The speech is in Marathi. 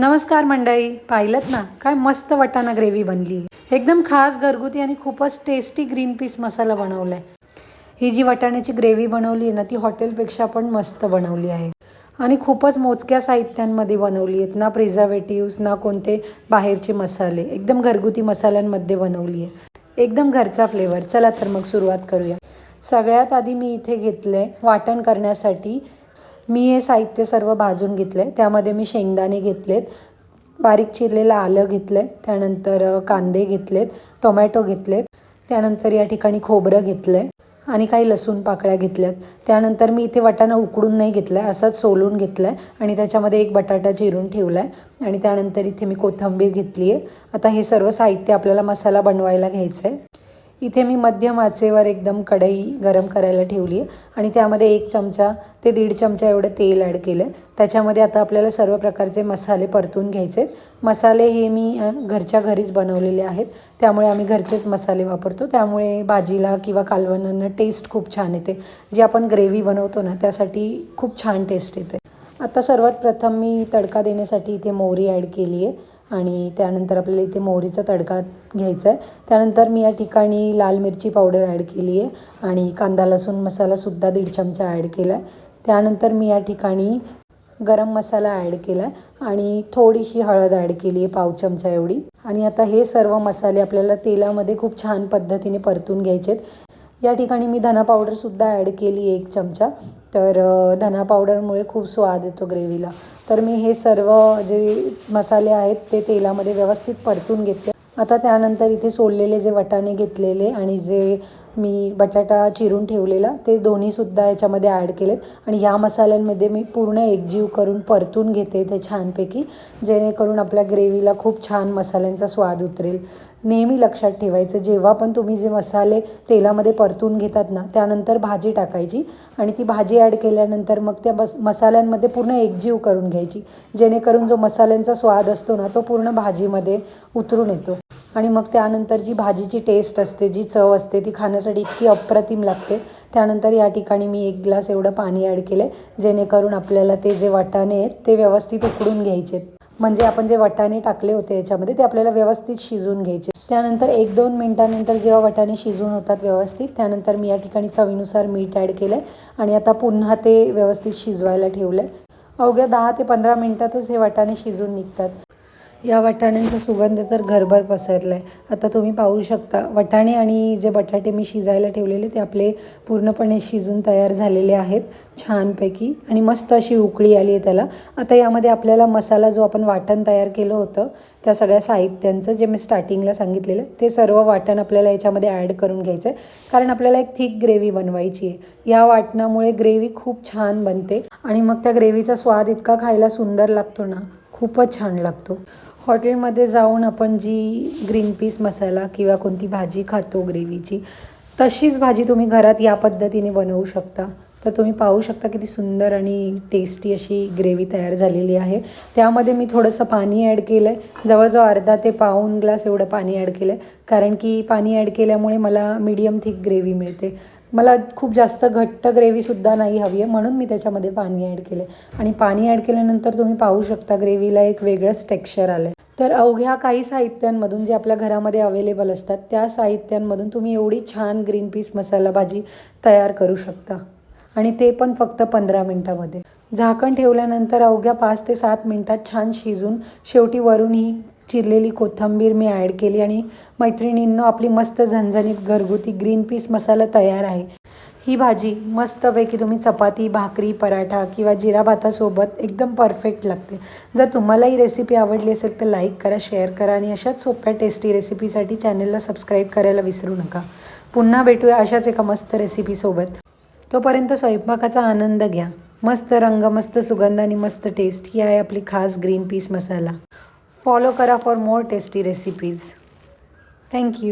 नमस्कार मंडळी. पाहिलं ना? काय मस्त वटाणा ग्रेव्ही बनली. एकदम खास घरगुती आणि खूपच टेस्टी ग्रीन पीस मसाला बनवला आहे ही जी वटाण्याची ग्रेव्ही बनवली आहे ना ती हॉटेलपेक्षा पण मस्त बनवली आहे. आणि खूपच मोजक्या साहित्यांमध्ये बनवली आहेत. ना प्रिझर्वेटिव्स ना कोणते बाहेरचे मसाले. एकदम घरगुती मसाल्यांमध्ये बनवली आहे. एकदम घरचा फ्लेवर चला तर मग सुरुवात करूया. सगळ्यात आधी मी इथे घेतलं आहे वाटण करण्यासाठी मी हे साहित्य सर्व भाजून घेतलं आहे त्यामध्ये मी शेंगदाणे घेतलेत बारीक चिरलेलं आलं घेतलं आहे त्यानंतर कांदे घेतलेत टोमॅटो घेतलेत त्यानंतर या ठिकाणी खोबरं घेतलं आहे आणि काही लसूण पाकळ्या घेतल्यात. त्यानंतर मी इथे वाटाणा उकडून नाही घेतला आहे असाच सोलून घेतला आहे आणि त्याच्यामध्ये एक बटाटा चिरून ठेवला आहे आणि त्यानंतर इथे मी कोथिंबीर घेतली आहे आता हे सर्व साहित्य आपल्याला मसाला बनवायला घ्यायचं आहे इथे मी मध्यम आचेवर एकदम कढई गरम करायला ठेवली आहे. आणि त्यामध्ये एक चमचा ते दीड चमचा एवढं तेल ॲड केलं आहे त्याच्यामध्ये आता आपल्याला सर्व प्रकारचे मसाले परतून घ्यायचे आहेत मसाले हे मी घरच्या घरीच बनवलेले आहेत. त्यामुळे आम्ही घरचेच मसाले वापरतो. त्यामुळे भाजीला किंवा कालवणांना टेस्ट खूप छान येते. जी आपण ग्रेव्ही बनवतो ना त्यासाठी खूप छान टेस्ट येते. आता सर्वात प्रथम मी तडका देण्यासाठी इथे मोहरी ॲड केली आहे. आणि त्यानंतर आपल्याला इथे मोहरीचा तडका घ्यायचा आहे त्यानंतर मी या ठिकाणी लाल मिरची पावडर ॲड केली आहे आणि कांदा लसूण मसालासुद्धा दीड चमचा ॲड केला आहे त्यानंतर मी या ठिकाणी गरम मसाला ॲड केला आहे आणि थोडीशी हळद ॲड केली आहे पाव चमचा एवढी. आणि आता हे सर्व मसाले आपल्याला तेलामध्ये खूप छान पद्धतीने परतून घ्यायचे आहेत या ठिकाणी मी धना पावडरसुद्धा ॲड केली एक चमचा. तर धना पावडरमुळे खूप स्वाद येतो ग्रेव्हीला तर मी हे सर्व जे मसाले आहेत ते तेलामध्ये व्यवस्थित परतून घेते. आता त्यानंतर इथे सोललेले जे वटाणे घेतलेले आणि जे मी बटाटा चिरून ठेवलेला ते दोन्हीसुद्धा याच्यामध्ये ॲड केलेत. आणि ह्या मसाल्यांमध्ये मी पूर्ण एकजीव करून परतून घेते ते छानपैकी जेणेकरून आपल्या ग्रेव्हीला खूप छान मसाल्यांचा स्वाद उतरेल. नेहमी लक्षात ठेवायचं जेव्हा पण तुम्ही जे मसाले तेलामध्ये परतून घेतात ना त्यानंतर भाजी टाकायची आणि ती भाजी ॲड केल्यानंतर मग त्या मस मसाल्यांमध्ये पूर्ण एकजीव करून घ्यायची जेणेकरून जो मसाल्यांचा स्वाद असतो ना तो पूर्ण भाजीमध्ये उतरून येतो. आणि मग त्यानंतर जी भाजीची टेस्ट असते जी चव असते ती खाण्यासाठी इतकी अप्रतिम लागते. त्यानंतर या ठिकाणी मी एक ग्लास एवढं पाणी ॲड केलं आहे जेणेकरून आपल्याला ते जे वाटाणे आहेत ते व्यवस्थित उकडून घ्यायचे म्हणजे आपण जे वटाणे टाकले होते याच्यामध्ये ते आपल्याला व्यवस्थित शिजून घ्यायचे त्यानंतर एक दोन मिनटानंतर जेव्हा वटाणे शिजून होतात व्यवस्थित त्यानंतर मी या ठिकाणी चवीनुसार मीठ ॲड केलं आहे आणि आता पुन्हा ते व्यवस्थित शिजवायला ठेवलं आहे अवघ्या दहा ते पंधरा मिनटातच हे वाटाणे शिजून निघतात. या वाटाण्यांचा सुगंध तर घरभर पसरला आहे आता तुम्ही पाहू शकता वटाणे आणि जे बटाटे मी शिजायला ठेवलेले ते आपले पूर्णपणे शिजून तयार झालेले आहेत छानपैकी. आणि मस्त अशी उकळी आली आहे त्याला. आता यामध्ये आपल्याला मसाला जो आपण वाटण तयार केलं होतं त्या सगळ्या साहित्यांचं जे मी स्टार्टिंगला सांगितलेलं ते सर्व वाटण आपल्याला याच्यामध्ये ॲड करून घ्यायचं आहे कारण आपल्याला एक थिक ग्रेव्ही बनवायची आहे. या वाटणामुळे ग्रेव्ही खूप छान बनते. आणि मग त्या ग्रेव्हीचा स्वाद इतका खायला सुंदर लागतो ना खूपच छान लागतो. हॉटेलमध्ये जाऊन आपण जी ग्रीन पीस मसाला किंवा कोणती भाजी खातो ग्रेव्हीची तशीच भाजी तुम्ही घरात या पद्धतीने बनवू शकता. तर तुम्ही पाहू शकता किती सुंदर आणि टेस्टी अशी ग्रेव्ही तयार झालेली आहे. त्यामध्ये मी थोडंसं पाणी ॲड केलं आहे जवळजवळ अर्धा ते पाऊन ग्लास एवढं पाणी ॲड केलं आहे कारण की पाणी ॲड केल्यामुळे मला मीडियम थिक ग्रेव्ही मिळते. मला खूप जास्त घट्ट ग्रेव्हीसुद्धा नाही हवी आहे म्हणून मी त्याच्यामध्ये पाणी ॲड केलं आणि पाणी ॲड केल्यानंतर तुम्ही पाहू शकता ग्रेव्हीला एक वेगळंच टेक्स्चर आलं आहे तर अवघ्या काही साहित्यांमधून जे आपल्या घरामध्ये अवेलेबल असतात त्या साहित्यांमधून तुम्ही एवढी छान ग्रीन पीस मसाला भाजी तयार करू शकता. आणि ते पण फक्त पंधरा मिनटामध्ये. झाकण ठेवल्यानंतर अवघ्या पाच ते सात मिनटात छान शिजून शेवटी वरून ही चिरलेली कोथिंबीर मी ॲड केली आणि मैत्रिणींनो आपली मस्त झणझणीत घरगुती ग्रीन पीस मसाला तयार आहे. ही भाजी मस्तपैकी तुम्ही चपाती भाकरी पराठा किंवा जिरा भातासोबत एकदम परफेक्ट लागते. जर तुम्हाला ही रेसिपी आवडली असेल तर लाईक करा शेअर करा आणि अशाच सोप्या टेस्टी रेसिपीसाठी चॅनलला सबस्क्राईब करायला विसरू नका. पुन्हा भेटूया अशाच एका मस्त रेसिपीसोबत. तोपर्यंत स्वयंपाकाचा आनंद घ्या. मस्त रंग मस्त सुगंध आणि मस्त टेस्ट ही आहे आपली खास ग्रीन पीस मसाला फॉलो करा for more tasty recipes thank you